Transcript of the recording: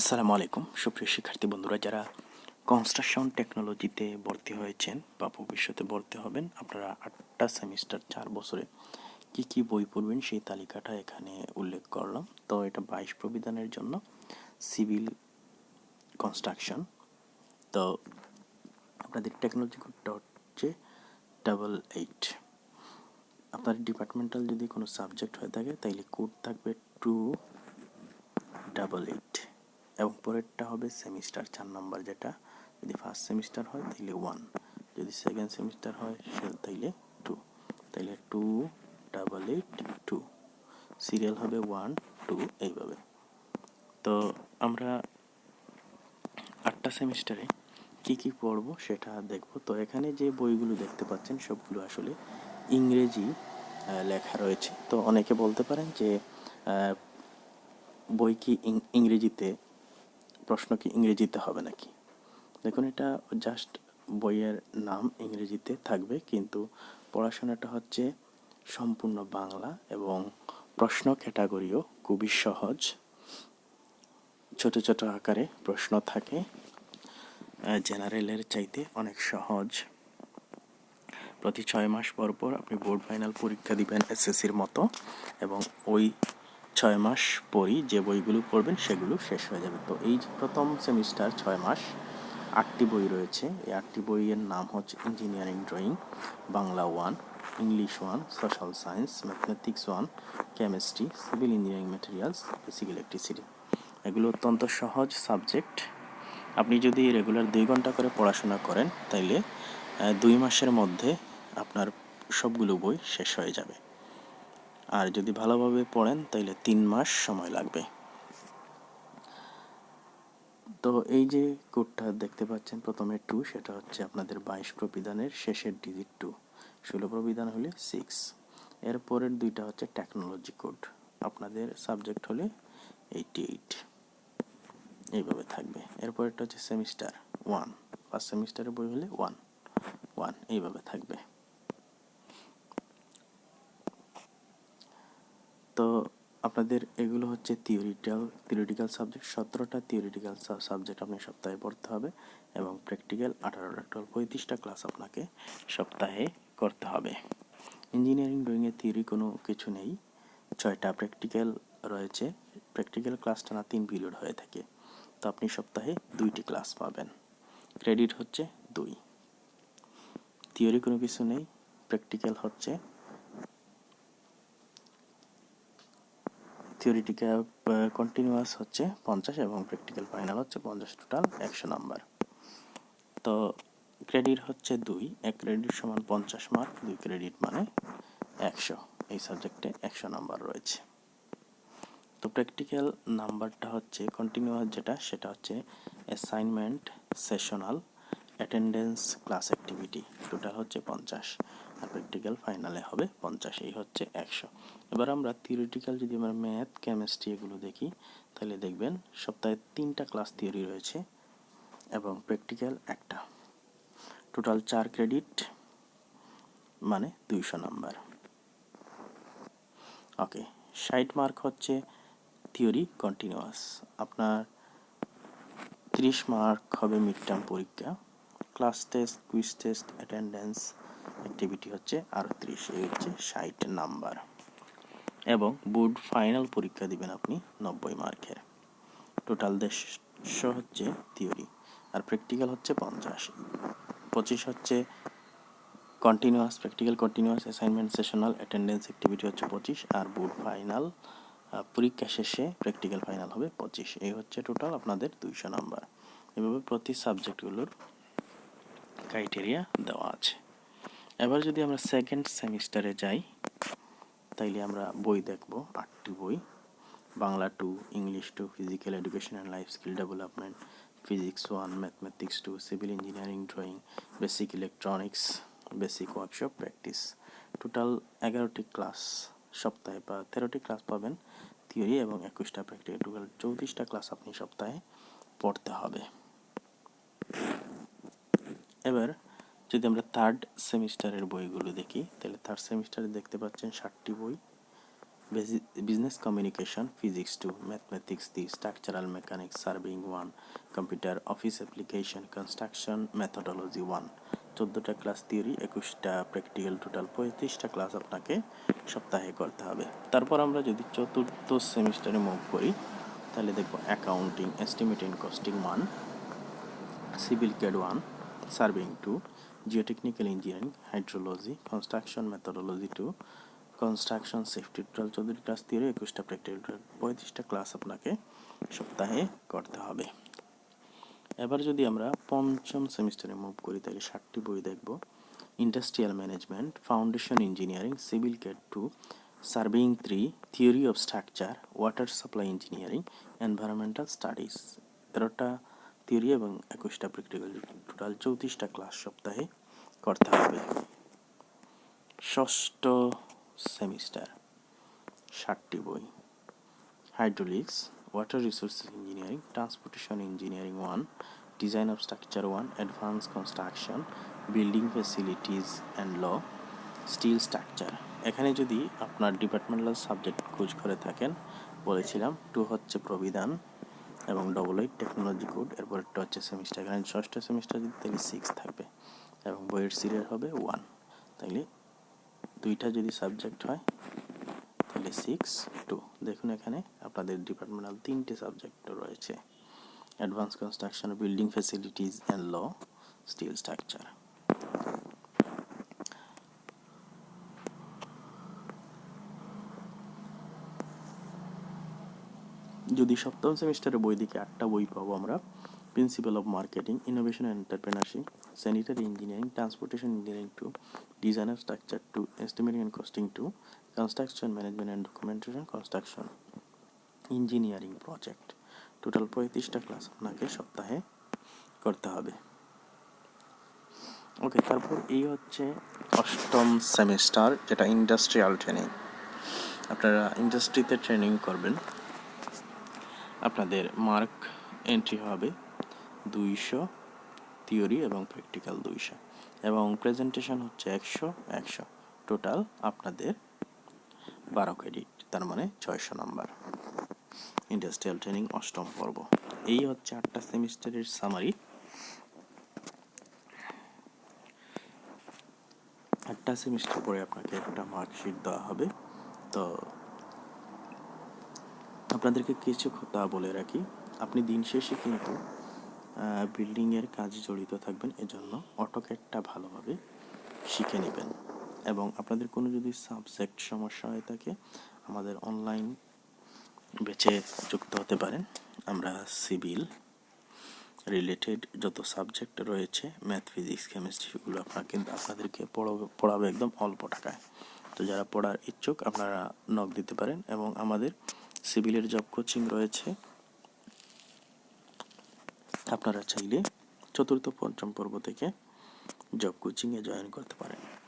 আসসালামু আলাইকুম। সুপ্রিয় শিক্ষার্থী বন্ধুরা, যারা কনস্ট্রাকশন টেকনোলজিতে ভর্তি হয়েছেন বা ভবিষ্যতে ভর্তি হবেন, আপনারা আটটা সেমিস্টার চার বছরে কি কি বই পড়বেন সেই তালিকাটা এখানে উল্লেখ করলাম। তো এটা বাইশ প্রবিধানের জন্য সিভিল কনস্ট্রাকশন তো আপনাদের টেকনোলজি কোডটা হচ্ছে ডাবল এইট আপনার ডিপার্টমেন্টাল যদি কোনো সাবজেক্ট হয়ে থাকে, তাইলে কোড থাকবে টু ডাবল এইট এবং পরেরটা হবে সেমিস্টার চার নাম্বার যেটা। যদি ফার্স্ট সেমিস্টার হয় তাইলে ওয়ান যদি সেকেন্ড সেমিস্টার হয় সে তাইলে টু তাইলে two double eight two serial হবে ওয়ান টু এইভাবে। তো আমরা আটটা সেমিস্টারে কি কি পড়ব সেটা দেখব। তো এখানে যে বইগুলো দেখতে পাচ্ছেন, সবগুলো আসলে ইংরেজি লেখা রয়েছে। তো অনেকে বলতে পারেন যে বই কি ইংরেজিতে প্রশ্ন কি ইংরেজিতে হবে নাকি? দেখুন, এটা জাস্ট বইয়ের নাম ইংরেজিতে থাকবে, কিন্তু পড়াশোনাটা হচ্ছে সম্পূর্ণ বাংলা এবং প্রশ্ন ক্যাটাগরিও খুবই সহজ। ছোট ছোট আকারে প্রশ্ন থাকে জেনারেলের চাইতে অনেক সহজ। প্রতি ছয় মাস পর পর আপনি বোর্ড ফাইনাল পরীক্ষা দিবেন এসএসসির মতো এবং ওই ছয় মাস পরই যে বইগুলো পড়বেন সেগুলো শেষ হয়ে যাবে। তো এই প্রথম সেমিস্টার ছয় মাস, আটটি বই রয়েছে। এই আটটি বইয়ের নাম হচ্ছে engineering drawing Bangla one English one social science mathematics one chemistry civil engineering materials basic electricity এগুলো অত্যন্ত সহজ সাবজেক্ট আপনি যদি রেগুলার দুই ঘণ্টা করে পড়াশোনা করেন, তাইলে দুই মাসের মধ্যে আপনার সবগুলো বই শেষ হয়ে যাবে। আর যদি ভালোভাবে পড়েন, তাইলে তিন মাস সময় লাগবে। তো এই যে কোডটা দেখতে পাচ্ছেন প্রথমে টু সেটা হচ্ছে আপনাদের বাইশ প্রবিধানের শেষের ডিজিট টু ষোলো প্রবিধান হলে সিক্স এরপরের দুইটা হচ্ছে টেকনোলজি কোড আপনাদের সাবজেক্ট হলে এইটি এইট এইভাবে থাকবে। এরপরেরটা হচ্ছে সেমিস্টার ওয়ান ফার্স্ট সেমিস্টারের বই হলে ওয়ান ওয়ান এইভাবে থাকবে। তো আপনাদের এগুলো হচ্ছে থিওরিটিক্যাল থিওরিটিক্যাল সাবজেক্ট সতেরোটা থিওরিটিক্যাল সাবজেক্ট আপনি সপ্তাহে পড়তে হবে এবং প্র্যাকটিক্যাল আঠারোটা টোটাল পঁয়ত্রিশটা ক্লাস আপনাকে সপ্তাহে করতে হবে। ইঞ্জিনিয়ারিং ড্রয়িংয়ে থিওরি কোনো কিছু নেই। ছয়টা প্র্যাকটিক্যাল রয়েছে। প্র্যাকটিক্যাল ক্লাসটা না তিন পিরিয়ড হয়ে থাকে। তো আপনি সপ্তাহে দুইটি ক্লাস পাবেন। ক্রেডিট হচ্ছে দুই। থিওরি কোনো কিছু নেই। প্র্যাকটিক্যাল হচ্ছে থিওরিটিক্যাল কন্টিনিউয়াস হচ্ছে পঞ্চাশ এবং প্র্যাকটিক্যাল ফাইনাল হচ্ছে পঞ্চাশ টোটাল একশো নাম্বার। তো ক্রেডিট হচ্ছে দুই, এক ক্রেডিট সমান পঞ্চাশ মার্ক দুই ক্রেডিট মানে একশো। এই সাবজেক্টে একশো নাম্বার রয়েছে। তো প্র্যাকটিক্যাল নাম্বারটা হচ্ছে কন্টিনিউয়াস যেটা, সেটা হচ্ছে assignment sessional attendance class activity total হচ্ছে পঞ্চাশ। আর প্র্যাকটিক্যাল ফাইনালে হবে, পঞ্চাশ, এই হচ্ছে একশো। এবার আমরা থিওরিটিক্যাল যদি আমরা ম্যাথ কেমিস্ট্রি এগুলো দেখি, তাহলে দেখবেন সপ্তাহে তিনটা ক্লাস থিওরি রয়েছে এবং প্র্যাকটিক্যাল একটা। টোটাল চার ক্রেডিট মানে দুইশো নাম্বার ওকে ষাট মার্ক হচ্ছে থিওরি কন্টিনিউয়াস আপনার ত্রিশ মার্ক হবে মিড টার্ম পরীক্ষা। Class test quiz test attendance activity হচ্ছে আরও ত্রিশ, এই হচ্ছে ষাট নাম্বার। এবং বোর্ড ফাইনাল পরীক্ষা দিবেন আপনি নব্বই মার্কের। টোটাল দেড়শো হচ্ছে থিওরি আর প্র্যাকটিক্যাল হচ্ছে পঞ্চাশ। পঁচিশ হচ্ছে continuous practical continuous assignment sessional attendance activity হচ্ছে পঁচিশ আর বোর্ড ফাইনাল পরীক্ষা শেষে প্র্যাকটিক্যাল ফাইনাল হবে পঁচিশ। এই হচ্ছে টোটাল আপনাদের দুইশো নাম্বার। এভাবে প্রতি সাবজেক্টগুলোর ক্রাইটেরিয়া দেওয়া আছে। এবার যদি আমরা সেকেন্ড সেমিস্টারে যাই, তাইলে আমরা বই দেখব, আটটি বই। Bangla two English two physical education and life skill development physics one mathematics two civil engineering drawing basic electronics basic workshop practice total এগারোটি ক্লাস সপ্তাহে বা তেরোটি ক্লাস পাবেন থিওরি এবং একুশটা প্র্যাকটিক্যাল টোটাল চৌত্রিশটা ক্লাস আপনি সপ্তাহে পড়তে হবে। এবার যদি আমরা থার্ড সেমিস্টারের বইগুলো দেখি, তাহলে থার্ড সেমিস্টারে দেখতে পাচ্ছেন ষাটটি বই। Business communication physics two mathematics three structural mechanics surveying one computer office application construction methodology one চোদ্দোটা ক্লাস থিওরি একুশটা প্র্যাকটিক্যাল টোটাল পঁয়ত্রিশটা ক্লাস আপনাকে সপ্তাহে করতে হবে। তারপর আমরা যদি চতুর্থ সেমিস্টারে মুভ করি, তাহলে দেখব accounting estimating costing one civil CAD one surveying two geotechnical engineering hydrology construction methodology two construction safety total Chowdhury class theory একুশটা প্র্যাকটিক্যাল পঁয়ত্রিশটা ক্লাস আপনাকে সপ্তাহে করতে হবে। এবার যদি আমরা পঞ্চম সেমিস্টারে মুভ করি, তাহলে ষাটটি বই দেখব। Industrial management foundation engineering civil CAD two surveying three theory of structure water supply engineering environmental studies তেরোটা থিওরি এবং একুশটা প্র্যাকটিক্যাল টোটাল চৌত্রিশটা ক্লাস সপ্তাহে করতে হবে। ষষ্ঠ সেমিস্টার ষাটটি বই। Hydraulics water resource engineering transportation engineering one design of structure one advance construction building facilities and law steel structure এখানে যদি আপনার ডিপার্টমেন্টাল সাবজেক্ট খোঁজ করে থাকেন, বলেছিলাম টু হচ্ছে প্রবিধান এবং ডবল এইট টেকনোলজি কোড এরপর একটা হচ্ছে সেমিস্টার এখানে ষষ্ঠ সেমিস্টার যদি তাহলে সিক্স থাকবে এবং বইয়ের সিরিয়াল হবে ওয়ান তাইলে দুইটা যদি সাবজেক্ট হয়, তাহলে সিক্স টু দেখুন এখানে আপনাদের ডিপার্টমেন্টাল তিনটে সাবজেক্ট রয়েছে। Advance construction building facilities and law steel structure যদি সপ্তম সেমিস্টারে বই দিকে আটটা বই পাবো আমরা principal of marketing innovation and entrepreneurship sanitary engineering transportation engineering two design of structure two estimating and costing two construction management and documentation construction engineering project total পঁয়ত্রিশটা ক্লাস আপনাকে সপ্তাহে করতে হবে। ওকে তারপর এই হচ্ছে অষ্টম সেমিস্টার, যেটা ইন্ডাস্ট্রিয়াল ট্রেনিং আপনারা ইন্ডাস্ট্রিতে ট্রেনিং করবেন। আপনাদের মার্ক এন্ট্রি হবে দুইশো থিওরি এবং প্র্যাকটিক্যাল দুইশো এবং প্রেজেন্টেশন হচ্ছে একশো একশো। টোটাল আপনাদের বারো ক্রেডিট তার মানে ছয়শো নাম্বার ইন্ডাস্ট্রিয়াল ট্রেনিং অষ্টম পর্ব। এই হচ্ছে আটটা সেমিস্টারের সামারি আটটা সেমিস্টার পরে আপনাকে একটা মার্কশিট দেওয়া হবে। তো আপনাদেরকে কিছু কথা বলে রাখি। আপনি দিন শেষে কিন্তু বিল্ডিংয়ের কাজে জড়িত থাকবেন, এজন্য অটোক্যাডটা ভালোভাবে শিখে নেবেন। এবং আপনাদের কোনো যদি সাবজেক্ট সমস্যা হয়ে থাকে, আমাদের অনলাইন বেছে যুক্ত হতে পারেন। আমরা সিভিল রিলেটেড যত সাবজেক্ট রয়েছে ম্যাথ ফিজিক্স কেমিস্ট্রিগুলো কিন্তু আপনাদেরকে পড়াবে একদম অল্প টাকায়। তো যারা পড়ার ইচ্ছুক, আপনারা নক দিতে পারেন এবং আমাদের সিভিলের জব কোচিং রয়েছে। আপনারা চাইলে চতুর্থ, পঞ্চম পর্ব থেকে জব কোচিংয়ে জয়েন করতে পারেন।